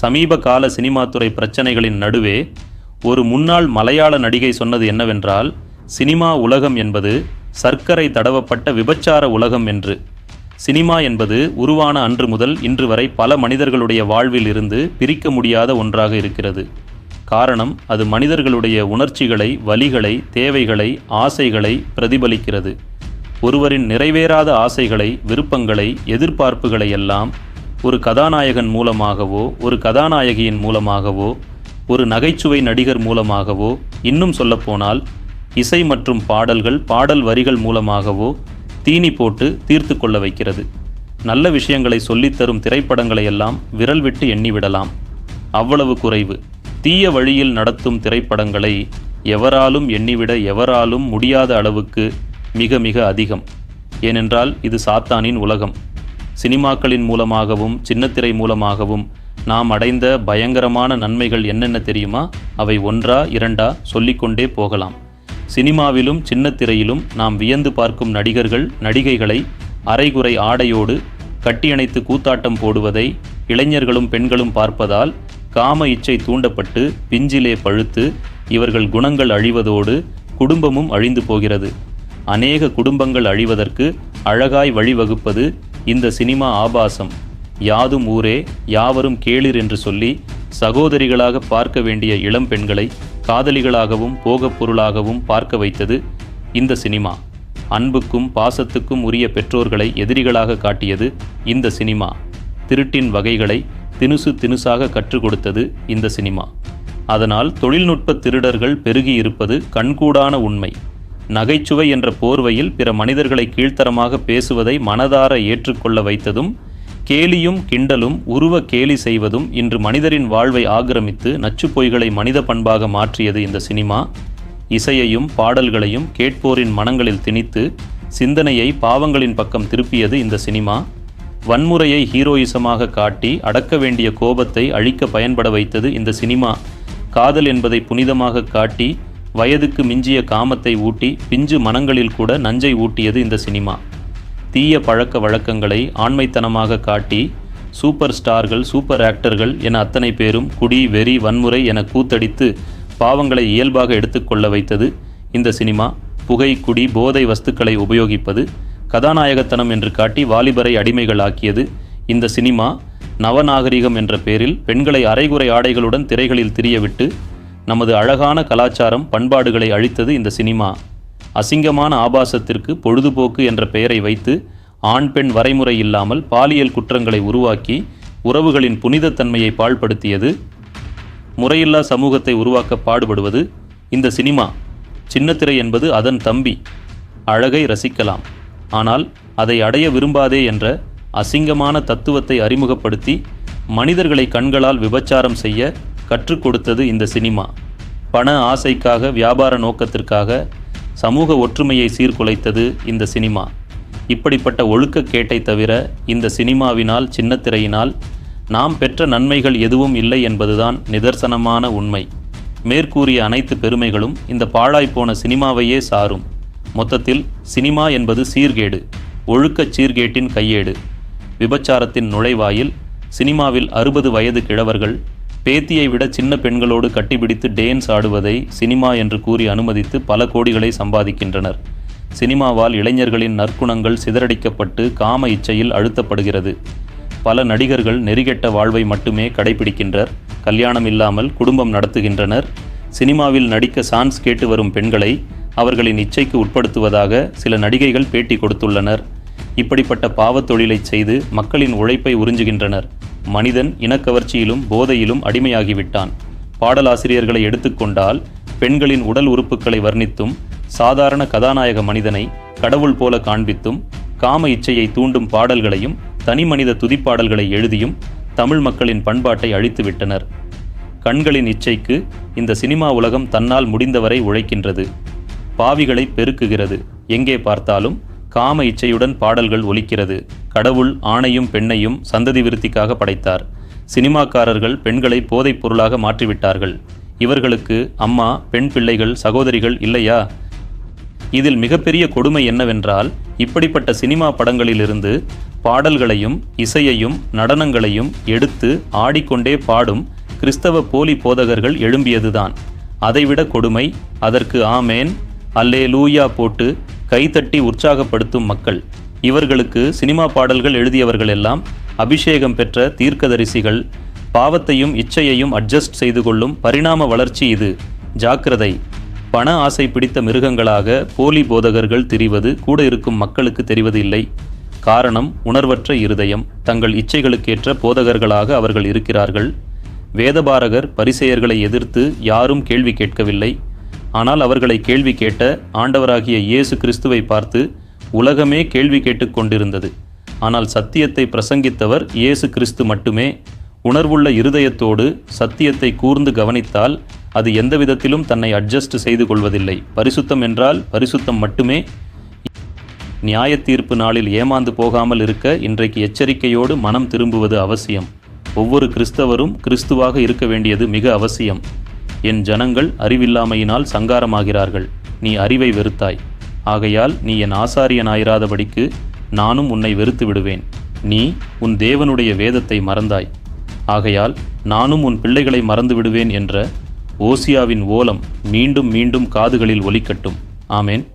சமீப கால சினிமா துறை பிரச்சனைகளின் நடுவே ஒரு முன்னாள் மலையாள நடிகை சொன்னது என்னவென்றால் சினிமா உலகம் என்பது சர்க்கரை தடவப்பட்ட விபச்சார உலகம் என்று. சினிமா என்பது உருவான அன்று முதல் இன்று வரை பல மனிதர்களுடைய வாழ்வில் இருந்து பிரிக்க முடியாத ஒன்றாக இருக்கிறது. காரணம் அது மனிதர்களுடைய உணர்ச்சிகளை வலிகளை தேவைகளை ஆசைகளை பிரதிபலிக்கிறது. ஒருவரின் நிறைவேறாத ஆசைகளை விருப்பங்களை எதிர்பார்ப்புகளை எல்லாம் ஒரு கதாநாயகன் மூலமாகவோ ஒரு கதாநாயகியின் மூலமாகவோ ஒரு நகைச்சுவை நடிகர் மூலமாகவோ இன்னும் சொல்லப்போனால் இசை மற்றும் பாடல்கள் பாடல் வரிகள் மூலமாகவோ தீனி போட்டு தீர்த்து கொள்ள வைக்கிறது. நல்ல விஷயங்களை சொல்லித்தரும் திரைப்படங்களை எல்லாம் விரல் விட்டு எண்ணிவிடலாம் அவ்வளவு குறைவு. தீய வழியில் நடத்தும் திரைப்படங்களை எவராலும் எண்ணிவிட எவராலும் முடியாத அளவுக்கு மிக மிக அதிகம். ஏனென்றால் இது சாத்தானின் உலகம். சினிமாக்களின் மூலமாகவும் சின்னத்திரை மூலமாகவும் நாம் அடைந்த பயங்கரமான நன்மைகள் என்னென்ன தெரியுமா? அவை ஒன்றா இரண்டா சொல்லிக்கொண்டே போகலாம். சினிமாவிலும் சின்னத்திரையிலும் நாம் வியந்து பார்க்கும் நடிகர்கள் நடிகைகளை அரைகுறை ஆடையோடு கட்டியணைத்து கூத்தாட்டம் போடுவதை இளைஞர்களும் பெண்களும் பார்ப்பதால் காம இச்சை தூண்டப்பட்டு பிஞ்சிலே பழுத்து இவர்கள் குணங்கள் அழிவதோடு குடும்பமும் அழிந்து போகிறது. அநேக குடும்பங்கள் அழிவதற்கு அழகாய் வழிவகுப்பது இந்த சினிமா ஆபாசம். யாதும் ஊரே யாவரும் கேளிர் என்று சொல்லி சகோதரிகளாக பார்க்க வேண்டிய இளம் பெண்களை காதலிகளாகவும் போகப் பொருளாகவும் பார்க்க வைத்தது இந்த சினிமா. அன்புக்கும் பாசத்துக்கும் உரிய பெற்றோர்களை எதிரிகளாக காட்டியது இந்த சினிமா. திருட்டின் வகைகளை தினுசு தினுசாக கற்றுக் கொடுத்தது இந்த சினிமா. அதனால் தொழில்நுட்ப திருடர்கள் பெருகியிருப்பது கண்கூடான உண்மை. நகைச்சுவை என்ற போர்வையில் பிற மனிதர்களை கீழ்த்தரமாக பேசுவதை மனதார ஏற்றுக்கொள்ள வைத்ததும் கேலியும் கிண்டலும் உருவ கேலி செய்வதும் இன்று மனிதரின் வாழ்வை ஆக்கிரமித்து நச்சு பொய்களை மனித பண்பாக மாற்றியது இந்த சினிமா. இசையையும் பாடல்களையும் கேட்போரின் மனங்களில் திணித்து சிந்தனையை பாவங்களின் பக்கம் திருப்பியது இந்த சினிமா. வன்முறையை ஹீரோயிசமாக காட்டி அடக்க வேண்டிய கோபத்தை அழிக்க பயன்பட வைத்தது இந்த சினிமா. காதல் என்பதை புனிதமாக காட்டி வயதுக்கு மிஞ்சிய காமத்தை ஊட்டி பிஞ்சு மனங்களில் கூட நஞ்சை ஊட்டியது இந்த சினிமா. தீய பழக்க வழக்கங்களை ஆண்மைத்தனமாக காட்டி சூப்பர் ஸ்டார்கள் சூப்பர் ஆக்டர்கள் என அத்தனை பேரும் குடி வெறி வன்முறை என கூத்தடித்து பாவங்களை இயல்பாக எடுத்துக்கொள்ள வைத்தது இந்த சினிமா. புகை குடி போதை வஸ்துக்களை உபயோகிப்பது கதாநாயகத்தனம் என்று காட்டி வாலிபரை அடிமைகளாக்கியது இந்த சினிமா. நவநாகரிகம் என்ற பேரில் பெண்களை அரைகுறை ஆடைகளுடன் திரைகளில் திரியவிட்டு நமது அழகான கலாச்சாரம் பண்பாடுகளை அழித்தது இந்த சினிமா. அசிங்கமான ஆபாசத்திற்கு பொழுதுபோக்கு என்ற பெயரை வைத்து ஆண் பெண் வரைமுறை இல்லாமல் பாலியல் குற்றங்களை உருவாக்கி உறவுகளின் புனிதத்தன்மையை பாழ்படுத்தியது முறையில்லா சமூகத்தை உருவாக்க பாடுபடுவது இந்த சினிமா. சின்னத்திரை என்பது அதன் தம்பி அழகை ரசிக்கலாம். ஆனால் அதை அடைய விரும்பாதே என்ற அசிங்கமான தத்துவத்தை அறிமுகப்படுத்தி மனிதர்களை கண்களால் விபச்சாரம் செய்ய கற்றுக் கொடுத்தது இந்த சினிமா. பண ஆசைக்காக வியாபார நோக்கத்திற்காக சமூக ஒற்றுமையை சீர்குலைத்தது இந்த சினிமா. இப்படிப்பட்ட ஒழுக்க கேட்டை தவிர இந்த சினிமாவினால் சின்னத்திரையினால் நாம் பெற்ற நன்மைகள் எதுவும் இல்லை என்பதுதான் நிதர்சனமான உண்மை. மேற்கூறிய அனைத்து பெருமைகளும் இந்த பாழாய்ப்போன சினிமாவையே சாரும். மொத்தத்தில் சினிமா என்பது சீர்கேடு ஒழுக்கச் சீர்கேட்டின் கையேடு. விபச்சாரத்தின் நுழைவாயில் சினிமாவில் அறுபது வயது கிழவர்கள் பேத்தியை விட சின்ன பெண்களோடு கட்டிபிடித்து டேன்ஸ் ஆடுவதை சினிமா என்று கூறி அனுமதித்து பல கோடிகளை சம்பாதிக்கின்றனர். சினிமாவால் இளைஞர்களின் நற்குணங்கள் சிதறடிக்கப்பட்டு காம இச்சையில் அழுத்தப்படுகிறது. பல நடிகர்கள் நெறிகெட்ட வாழ்வை மட்டுமே கடைபிடிக்கின்றனர். கல்யாணம் இல்லாமல் குடும்பம் நடத்துகின்றனர். சினிமாவில் நடிக்க சான்ஸ் கேட்டு வரும் பெண்களை அவர்களின் இச்சைக்கு உட்படுத்துவதாக சில நடிகைகள் பேட்டி கொடுத்துள்ளனர். இப்படிப்பட்ட பாவத்தொழிலைச் செய்து மக்களின் உழைப்பை உறிஞ்சுகின்றனர். மனிதன் இனக்கவர்ச்சியிலும் போதையிலும் அடிமையாகிவிட்டான். பாடலாசிரியர்களை எடுத்துக்கொண்டால் பெண்களின் உடல் உறுப்புகளை வர்ணித்தும் சாதாரண கதாநாயக மனிதனை கடவுள் போல காண்பித்தும் காம இச்சையை தூண்டும் பாடல்களையும் தனி மனித துதிப்பாடல்களை எழுதியும் தமிழ் மக்களின் பண்பாட்டை அழித்துவிட்டனர். கண்களின் இச்சைக்கு இந்த சினிமா உலகம் தன்னால் முடிந்தவரை உழைக்கின்றது. பாவிகளை பெருக்குகிறது. எங்கே பார்த்தாலும் காம இச்சையுடன் பாடல்கள் ஒலிக்கிறது. கடவுள் ஆணையும் பெண்ணையும் சந்ததி விருத்திக்காக படைத்தார். சினிமாக்காரர்கள் பெண்களை போதைப் பொருளாக மாற்றிவிட்டார்கள். இவர்களுக்கு அம்மா பெண் பிள்ளைகள் சகோதரிகள் இல்லையா? இதில் மிகப்பெரிய கொடுமை என்னவென்றால் இப்படிப்பட்ட சினிமா படங்களிலிருந்து பாடல்களையும் இசையையும் நடனங்களையும் எடுத்து ஆடிக்கொண்டே பாடும் கிறிஸ்தவ போலி போதகர்கள் எழும்பியதுதான். அதைவிட கொடுமை அதற்கு ஆமேன் அல்லே லூயா போட்டு கைத்தட்டி உற்சாகப்படுத்தும் மக்கள். இவர்களுக்கு சினிமா பாடல்கள் எழுதியவர்கள் எல்லாம் அபிஷேகம் பெற்ற தீர்க்கதரிசிகள். பாவத்தையும் இச்சையையும் அட்ஜஸ்ட் செய்து கொள்ளும் பரிணாம வளர்ச்சி இது. ஜாக்கிரதை. பண ஆசை பிடித்த மிருகங்களாக போலி போதகர்கள் திரிவது கூட இருக்கும் மக்களுக்கு தெரிவது இல்லை காரணம் உணர்வற்ற இருதயம். தங்கள் இச்சைகளுக்கேற்ற போதகர்களாக அவர்கள் இருக்கிறார்கள். வேதபாரகர் பரிசெயர்களை எதிர்த்து யாரும் கேள்வி கேட்கவில்லை. ஆனால் அவர்களை கேள்வி கேட்ட ஆண்டவராகிய இயேசு கிறிஸ்துவை பார்த்து உலகமே கேள்வி கேட்டுக்கொண்டிருந்தது. ஆனால் சத்தியத்தை பிரசங்கித்தவர் இயேசு கிறிஸ்து மட்டுமே. உணர்வுள்ள இருதயத்தோடு சத்தியத்தை கூர்ந்து கவனித்தால் அது எந்த விதத்திலும் தன்னை அட்ஜஸ்ட் செய்து கொள்வதில்லை. பரிசுத்தம் என்றால் பரிசுத்தம் மட்டுமே. நியாய தீர்ப்பு நாளில் ஏமாந்து போகாமல் இருக்க இன்றைக்கு எச்சரிக்கையோடு மனம் திரும்புவது அவசியம். ஒவ்வொரு கிறிஸ்தவரும் கிறிஸ்துவாக இருக்க வேண்டியது மிக அவசியம். என் ஜனங்கள் அறிவில்லாமையினால் சங்காரமாகிறார்கள். நீ அறிவை வெறுத்தாய். ஆகையால் நீ என் ஆசாரியனாயிராதபடிக்கு நானும் உன்னை வெறுத்து விடுவேன். நீ உன் தேவனுடைய வேதத்தை மறந்தாய். ஆகையால் நானும் உன் பிள்ளைகளை மறந்து விடுவேன் என்ற ஓசியாவின் ஓலம் மீண்டும் மீண்டும் காதுகளில் ஒலிக்கட்டும். ஆமேன்.